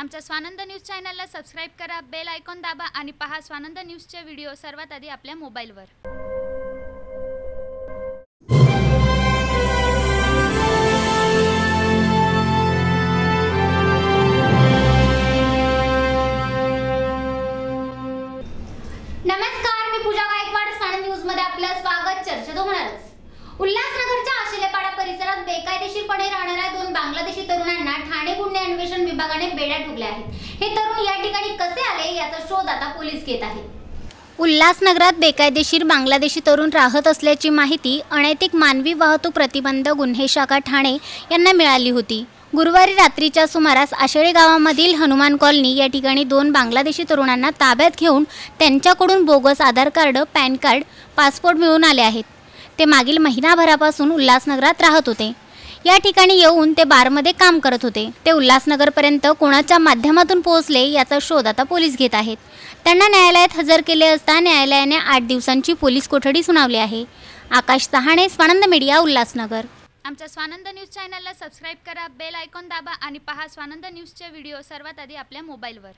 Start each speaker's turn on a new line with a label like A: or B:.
A: आमच्या स्वानंद न्यूज चॅनलला सबस्क्राईब करा बेल आयकॉन दाबा आणि पहा स्वानंद न्यूजचे व्हिडिओ सर्वात आधी आपल्या मोबाईलवर.
B: नमस्कार मी पूजा गायकवाड स्वागत होणारच. उल्हासनगरच्या आशिलेपाडा परिसरात बेकायदेशीरपणे राहणाऱ्या दोन बांगलादेशी तरुणांना ठाणे गुन्हे बेड्या ठोकल्या आहेत. हे तरुण या ठिकाणी कसे आले याचा शोध आता पोलीस घेत आहेत.
C: उल्हासनगरात बेकायदेशीर बांगलादेशी तरुण राहत असल्याची माहिती अनैतिक मानवी वाहतूक प्रतिबंध गुन्हे शाखा ठाणे यांना मिळाली होती. गुरुवारी रात्रीच्या सुमारास आषेळे गावामधील हनुमान कॉलनी या ठिकाणी दोन बांगलादेशी तरुणांना ताब्यात घेऊन त्यांच्याकडून bogus Aadhaar card PAN card passport मिळून आले आहेत. ते मागील महिनाभरापासून उल्हासनगरात राहत होते. या ठिकाणी येऊन ते बारमध्ये काम करत होते. ते उल्हासनगरपर्यंत कोणाच्या माध्यमातून पोहोचले याचा शोध आता पोलीस घेत आहेत. त्यांना न्यायालयात हजर केले असता न्यायालयाने आठ दिवसांची पोलीस कोठडी सुनावली आहे. आकाश सहाणे स्वानंद मीडिया उल्हासनगर.
A: आमच्या स्वानंद न्यूज चॅनलला सबस्क्राईब करा बेल आयकॉन दाबा आणि पहा स्वानंद न्यूजचे व्हिडिओ सर्वात आधी आपल्या मोबाईलवर.